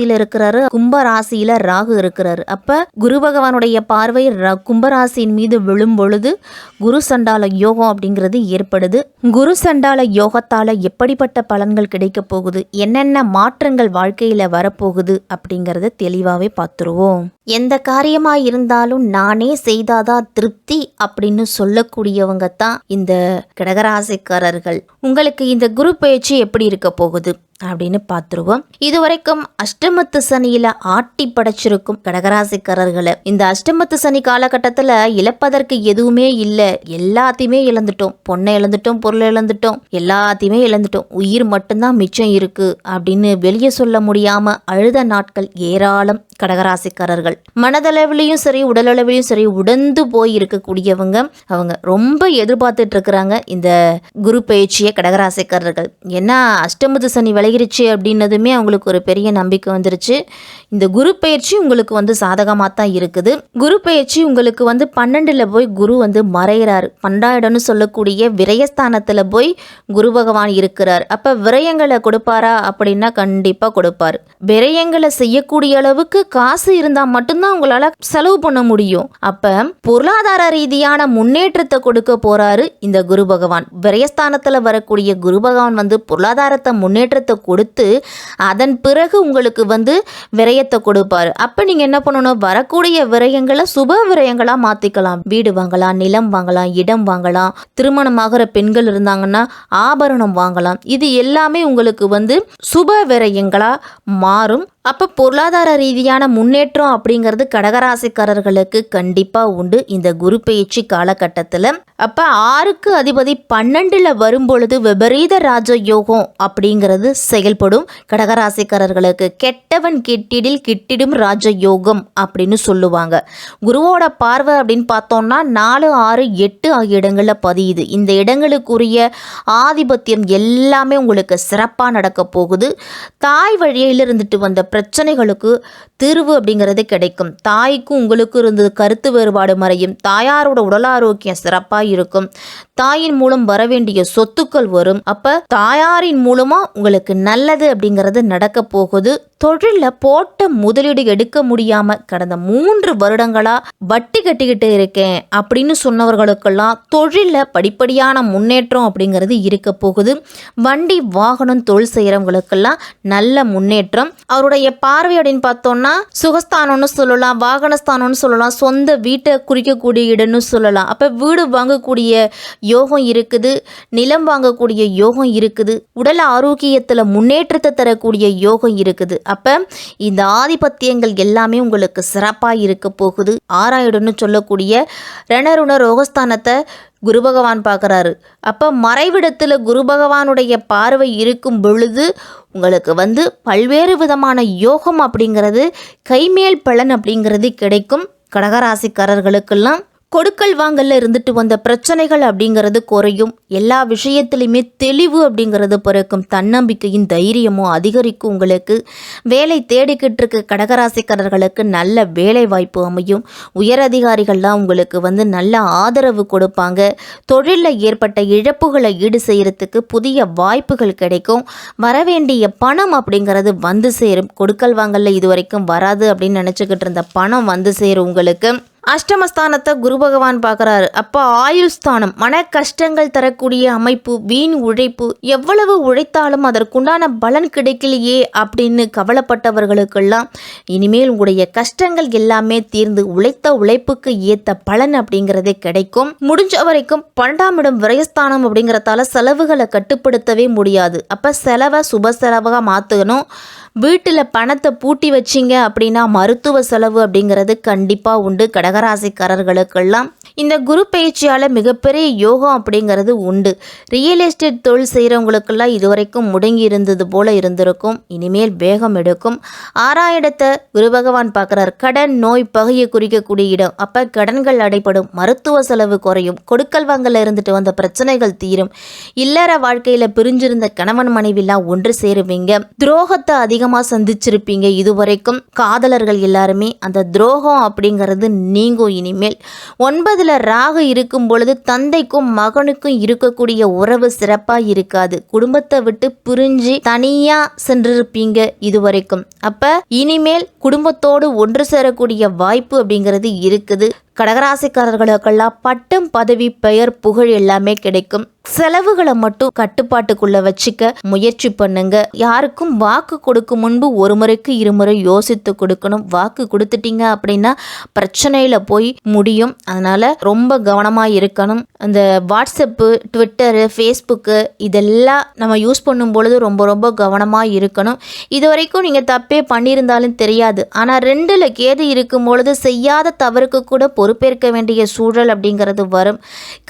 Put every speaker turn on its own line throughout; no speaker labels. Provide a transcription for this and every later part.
ராசியில இருக்கிறாரு. கும்ப ராசியில ராகு இருக்கிறாரு. அப்ப குரு பகவானுடைய பார்வை கும்பராசியின் மீது விழும் பொழுது குரு சண்டால யோகம் அப்படிங்கிறது ஏற்படுது. குரு சண்டால யோகத்தால எப்படிப்பட்ட பலன்கள் கிடைக்க போகுது? என்னென்ன மாற்றங்கள் வாழ்க்கையில வரப்போகுது? அப்படிங்கறத தெளிவாவே பார்த்துருவோம். எந்த காரியமா இருந்தாலும் நானே செய்தாதான் திருப்தி அப்படின்னு சொல்லக்கூடியவங்க தான் இந்த கடகராசிக்காரர்கள். உங்களுக்கு இந்த குரு பயிற்சி எப்படி இருக்க போகுது? அப்படின்னு பார்த்துருவோம். இதுவரைக்கும் அஷ்டமத்து சனியில ஆட்டி படைச்சிருக்கும் கடகராசிக்காரர்களை இந்த அஷ்டமத்து சனி காலகட்டத்தில் இழப்பதற்கு எதுவுமே இல்லை. எல்லாத்தையுமே இழந்துட்டோம். பொண்ணை இழந்துட்டோம் பொருளை இழந்துட்டோம் எல்லாத்தையுமே இழந்துட்டோம். உயிர் மட்டும்தான் மிச்சம் இருக்கு அப்படின்னு வெளியே சொல்ல முடியாம அழுத நாட்கள் ஏராளம் கடகராசிக்காரர்கள். மனதளவிலையும் சரி உடலளவிலையும் சரி உடந்து போய் இருக்கக்கூடியவங்க அவங்க ரொம்ப எதிர்பார்த்துட்டு இருக்கிறாங்க இந்த குரு பயிற்சியை கடகராசிக்காரர்கள். ஏன்னா அஷ்டமத்து சனி விலகிருச்சு அப்படின்னதுமே அவங்களுக்கு ஒரு பெரிய நம்பிக்கை வந்துருச்சு. இந்த குரு பயிற்சி உங்களுக்கு வந்து சாதகமாக தான் இருக்குது. குரு பயிற்சி உங்களுக்கு வந்து பன்னெண்டில் போய் குரு வந்து மறைகிறார் பன்னெண்டாயிடம்னு சொல்லக்கூடிய விரயஸ்தானத்தில் போய் குரு பகவான் இருக்கிறார். அப்போ விரயங்களை கொடுப்பாரா? அப்படின்னா கண்டிப்பாக கொடுப்பார். விரயங்களை செய்யக்கூடிய அளவுக்கு காசு இருந்தால் மட்டும்தான் உங்களால் செலவு பண்ண முடியும். அப்போ பொருளாதார ரீதியான முன்னேற்றத்தை கொடுக்க போகிறாரு இந்த குரு பகவான். விரயஸ்தானத்தில் வரக்கூடிய குரு பகவான் வந்து பொருளாதாரத்தை முன்னேற்றத்தை கொடுத்து அதன் பிறகு உங்களுக்கு வந்து விரயத்தை கொடுப்பாரு. அப்போ நீங்கள் என்ன பண்ணணும்? வரக்கூடிய விரயங்களை சுப விரயங்களாக மாற்றிக்கலாம் வீடு வாங்கலாம் நிலம் வாங்கலாம் இடம் வாங்கலாம் திருமணமாகிற பெண்கள் இருந்தாங்கன்னா ஆபரணம் வாங்கலாம். இது எல்லாமே உங்களுக்கு வந்து சுப விரயங்களாக மாறும். அப்போ பொருளாதார ரீதியான முன்னேற்றம் அப்படிங்கிறது கடகராசிக்காரர்களுக்கு கண்டிப்பாக உண்டு. இந்த குரு பயிற்சி காலகட்டத்தில் அப்போ ஆறுக்கு அதிபதி பன்னெண்டில் வரும்பொழுது விபரீத ராஜ யோகம் அப்படிங்கிறது செயல்படும். கடகராசிக்காரர்களுக்கு கெட்டவன் கிட்டிடில் கிட்டிடும் ராஜ யோகம் அப்படின்னு சொல்லுவாங்க. குருவோட பார்வை அப்படின்னு பார்த்தோம்னா நாலு ஆறு எட்டு ஆகிய இடங்களில் பதியுது. இந்த இடங்களுக்குரிய ஆதிபத்தியம் எல்லாமே உங்களுக்கு சிறப்பாக நடக்க போகுது. தாய் வழியில் இருந்துட்டு வந்த பிரச்சனைகளுக்கு தீர்வு அப்படிங்கிறது கிடைக்கும். தாய்க்கும் உங்களுக்கும் இருந்தது கருத்து வேறுபாடு மறையும். தாயாரோட உடல் ஆரோக்கியம் சிறப்பாக இருக்கும். தாயின் மூலம் வர வேண்டிய சொத்துக்கள் வரும். அப்போ தாயாரின் மூலமாக உங்களுக்கு நல்லது அப்படிங்கிறது நடக்க போகுது. தொழிலில் போட்ட முதலீடு எடுக்க முடியாமல் கடந்த மூன்று வருடங்களாக வட்டி கட்டிக்கிட்டு இருக்கேன் அப்படின்னு சொன்னவர்களுக்கெல்லாம் தொழிலில் படிப்படியான முன்னேற்றம் அப்படிங்கிறது இருக்க போகுது. வண்டி வாகனம் தொழில் செய்கிறவங்களுக்கெல்லாம் நல்ல முன்னேற்றம். அவருடைய பார்வை அப்படின்னு பார்த்தோம்னா சுகஸ்தானம்னு சொல்லலாம் வாகனஸ்தானம்னு சொல்லலாம் சொந்த வீட்டை குறிக்கக்கூடிய இடம்னு சொல்லலாம். அப்போ வீடு வாங்கக்கூடிய யோகம் இருக்குது நிலம் வாங்கக்கூடிய யோகம் இருக்குது உடல் ஆரோக்கியத்தில் முன்னேற்றத்தை தரக்கூடிய யோகம் இருக்குது. அப்போ இந்த ஆதிபத்தியங்கள் எல்லாமே உங்களுக்கு சிறப்பாக இருக்க போகுது. ஆறாயிடம்னு சொல்லக்கூடிய ரணருண ரோகஸ்தானத்தை குரு பகவான் பார்க்குறாரு. அப்போ மறைவிடத்தில் குரு பகவானுடைய பார்வை இருக்கும் பொழுது உங்களுக்கு வந்து பல்வேறு விதமான யோகம் அப்படிங்கிறது கைமேல் பலன் அப்படிங்கிறது கிடைக்கும். கடகராசிக்காரர்களுக்கெல்லாம் கொடுக்கல் வாங்கல்ல இருந்துட்டு வந்த பிரச்சனைகள் அப்படிங்கிறது குறையும். எல்லா விஷயத்துலையுமே தெளிவு அப்படிங்கிறது பிறக்கும். தன்னம்பிக்கையும் தைரியமும் அதிகரிக்கும் உங்களுக்கு. வேலை தேடிக்கிட்டு இருக்க கடகராசிக்காரர்களுக்கு நல்ல வேலை வாய்ப்பு அமையும் உயரதிகாரிகள்லாம் உங்களுக்கு வந்து நல்ல ஆதரவு கொடுப்பாங்க. தொழிலில் ஏற்பட்ட இழப்புகளை ஈடு செய்கிறதுக்கு புதிய வாய்ப்புகள் கிடைக்கும். வரவேண்டிய பணம் அப்படிங்கிறது வந்து சேரும். கொடுக்கல் வாங்கல்ல இது வரைக்கும் வராது அப்படின்னு நினச்சிக்கிட்டு இருந்த பணம் வந்து சேரும் உங்களுக்கு. அஷ்டமஸ்தானத்தை குரு பகவான் பார்க்குறாரு. அப்போ ஆயுள் ஸ்தானம் மன கஷ்டங்கள் தரக்கூடிய அமைப்பு வீண் உழைப்பு எவ்வளவு உழைத்தாலும் அதற்குண்டான பலன் கிடைக்கலையே அப்படின்னு கவலைப்பட்டவர்களுக்கெல்லாம் இனிமேல் உங்களுடைய கஷ்டங்கள் எல்லாமே தீர்ந்து உழைத்த உழைப்புக்கு ஏத்த பலன் அப்படிங்கிறதே கிடைக்கும். முடிஞ்ச வரைக்கும் பன்னெண்டாம் இடம் விரயஸ்தானம் அப்படிங்கிறதால செலவுகளை கட்டுப்படுத்தவே முடியாது. அப்போ செலவை சுப செலவாக மாற்றணும் வீட்டில் பணத்தை பூட்டி வச்சிங்க அப்படின்னா மருத்துவ செலவு அப்படிங்கிறது கண்டிப்பாக உண்டு. கடகராசிக்காரர்களுக்கெல்லாம் இந்த குரு பயிற்சியால் மிகப்பெரிய யோகம் அப்படிங்கிறது உண்டு. ரியல் எஸ்டேட் தொழில் செய்கிறவங்களுக்கெல்லாம் இதுவரைக்கும் முடங்கி இருந்தது போல் இருந்திருக்கும். இனிமேல் வேகம் எடுக்கும். ஆறாயிடத்தை குரு பகவான் பார்க்குறார். கடன் நோய் பகையை குறிக்கக்கூடிய இடம். அப்போ கடன்கள் அடைப்படும் மருத்துவ செலவு குறையும். கொடுக்கல் வாங்கல இருந்துட்டு வந்த பிரச்சனைகள் தீரும். இல்லற வாழ்க்கையில் பிரிஞ்சிருந்த கணவன் மனைவிலாம் ஒன்று சேருவீங்க. துரோகத்தை அதிகமாக சந்திச்சிருப்பீங்க. இதுவரைக்கும் காதலர்கள் எல்லாருமே அந்த துரோகம் அப்படிங்கிறது நீங்கும் இனிமேல். ஒன்பதுல ராகு இருக்கும் பொழுது தந்தைக்கும் மகனுக்கும் இருக்கக்கூடிய உறவு சிறப்பாக இருக்காது. குடும்பத்தை விட்டு பிரிஞ்சு தனியா சென்றிருப்பீங்க இதுவரைக்கும். அப்ப இனிமேல் குடும்பத்தோடு ஒன்று சேரக்கூடிய வாய்ப்பு அப்படிங்கிறது இருக்குது. கடகராசிக்காரர்களுக்கெல்லாம் பட்டம் பதவி பெயர் புகழ் எல்லாமே கிடைக்கும். செலவுகளை மட்டும் கட்டுப்பாட்டுக்குள்ள வச்சுக்க முயற்சி பண்ணுங்க. யாருக்கும் வாக்கு கொடுக்கும் முன்பு ஒரு முறைக்கு இருமுறை யோசித்து கொடுக்கணும். வாக்கு கொடுத்துட்டீங்க அப்படின்னா பிரச்சனையில போய் முடியும். அதனால ரொம்ப கவனமா இருக்கணும். அந்த வாட்ஸ்அப்பு ட்விட்டரு ஃபேஸ்புக்கு இதெல்லாம் நம்ம யூஸ் பண்ணும் பொழுது ரொம்ப ரொம்ப கவனமா இருக்கணும். இது வரைக்கும் நீங்க தப்பே பண்ணியிருந்தாலும் தெரியாது. ஆனா ரெண்டுல கேது இருக்கும் பொழுது செய்யாத தவறுக்கு கூட பொறுப்பேற்க வேண்டிய சூழல் அப்படிங்கிறது வரும்.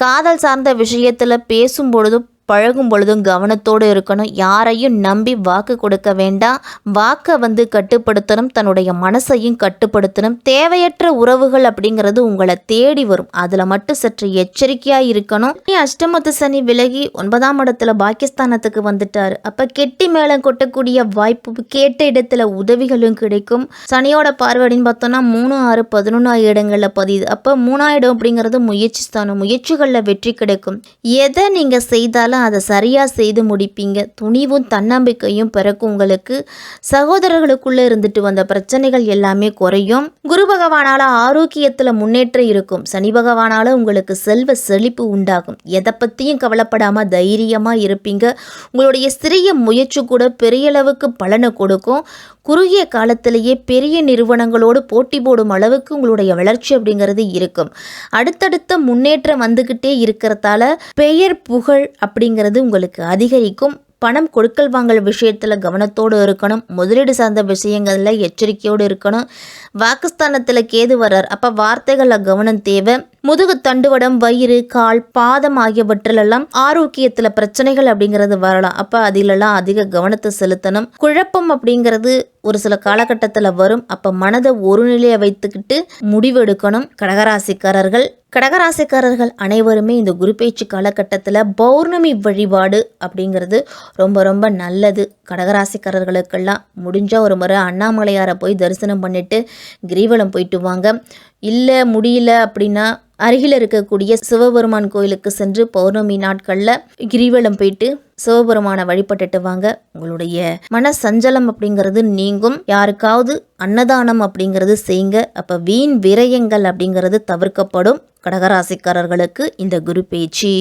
காதல் சார்ந்த விஷயத்துல பேசும் பொழுதும் பழகும் பொழுதும் கவனத்தோடு இருக்கணும். யாரையும் நம்பி வாக்கு கொடுக்க வேண்டாம். வாக்கை வந்து கட்டுப்படுத்தணும். தன்னுடைய மனசையும் கட்டுப்படுத்தணும். தேவையற்ற உறவுகள் அப்படிங்கிறது உங்களை தேடி வரும். அதில் மட்டும் சற்று எச்சரிக்கையாக இருக்கணும். அஷ்டமத்து சனி விலகி ஒன்பதாம் இடத்துல பாகிஸ்தானத்துக்கு வந்துட்டார். அப்போ கெட்டி மேளம் கொட்டக்கூடிய வாய்ப்பு கேட்ட இடத்துல உதவிகளும் கிடைக்கும். சனியோட பார்வைன்னு பார்த்தோம்னா மூணு ஆறு பதினொன்று இடங்களில் பதியுது. அப்போ மூணாயிரம் அப்படிங்கிறது முயற்சி ஸ்தானம். முயற்சிகளில் வெற்றி கிடைக்கும். எதை நீங்கள் செய்தாலும் அதை சரியாக செய்து முடிப்பீங்க. துணிவும் தன்னம்பிக்கையும் பிறக்கும் உங்களுக்கு. சகோதரர்களுக்குள்ளே இருந்துட்டு வந்த பிரச்சனைகள் எல்லாமே குறையும். குரு பகவானால் ஆரோக்கியத்தில் முன்னேற்றம் இருக்கும். சனி பகவானால் உங்களுக்கு செல்வ செழிப்பு உண்டாகும். எதை பற்றியும் கவலைப்படாமல் தைரியமாக இருப்பீங்க. உங்களுடைய சிறிய முயற்சி கூட பெரிய அளவுக்கு பலனை கொடுக்கும். குறுகிய காலத்திலேயே பெரிய நிறுவனங்களோடு போட்டி போடும் அளவுக்கு உங்களுடைய வளர்ச்சி அப்படிங்கிறது இருக்கும். அடுத்தடுத்த முன்னேற்றம் வந்துக்கிட்டே இருக்கிறதால பெயர் புகழ் அப்படிங்கிறது உங்களுக்கு அதிகரிக்கும். பணம் கொடுக்கல் வாங்கல் விஷயத்தில் கவனத்தோடு இருக்கணும். முதலீடு சார்ந்த விஷயங்களில் எச்சரிக்கையோடு இருக்கணும். வாக்குஸ்தானத்தில் கேது வர்றார். அப்போ வார்த்தைகளில் கவனம் தேவை. முதுகு தண்டுவடம் வயிறு கால் பாதம் ஆகியவற்றிலெல்லாம் ஆரோக்கியத்தில் பிரச்சனைகள் அப்படிங்கிறது வரலாம். அப்போ அதிலெல்லாம் அதிக கவனத்தை செலுத்தணும். குழப்பம் அப்படிங்கிறது ஒரு சில காலகட்டத்தில் வரும். அப்போ மனதை ஒரு நிலையை வைத்துக்கிட்டு முடிவெடுக்கணும் கடகராசிக்காரர்கள் கடகராசிக்காரர்கள் அனைவருமே இந்த குரு பேச்சு காலகட்டத்தில் பௌர்ணமி வழிபாடு அப்படிங்கிறது ரொம்ப ரொம்ப நல்லது. கடகராசிக்காரர்களுக்கெல்லாம் முடிஞ்சால் ஒரு முறை அண்ணாமலையாரை போய் தரிசனம் பண்ணிவிட்டு கிரிவலம் போயிட்டு வாங்க. இல்லை முடியல அப்படின்னா அருகில் இருக்கக்கூடிய சிவபெருமான் கோயிலுக்கு சென்று பௌர்ணமி நாட்களில் கிரிவலம் போயிட்டு சிவபெருமானை வழிபட்டுட்டு வாங்க. உங்களுடைய மன சஞ்சலம் அப்படிங்கிறது நீங்கும். யாருக்காவது அன்னதானம் அப்படிங்கிறது செய்யுங்க. அப்போ வீண் விரயங்கள் அப்படிங்கிறது தவிர்க்கப்படும். கடகராசிக்காரர்களுக்கு இந்த குரு பேச்சு.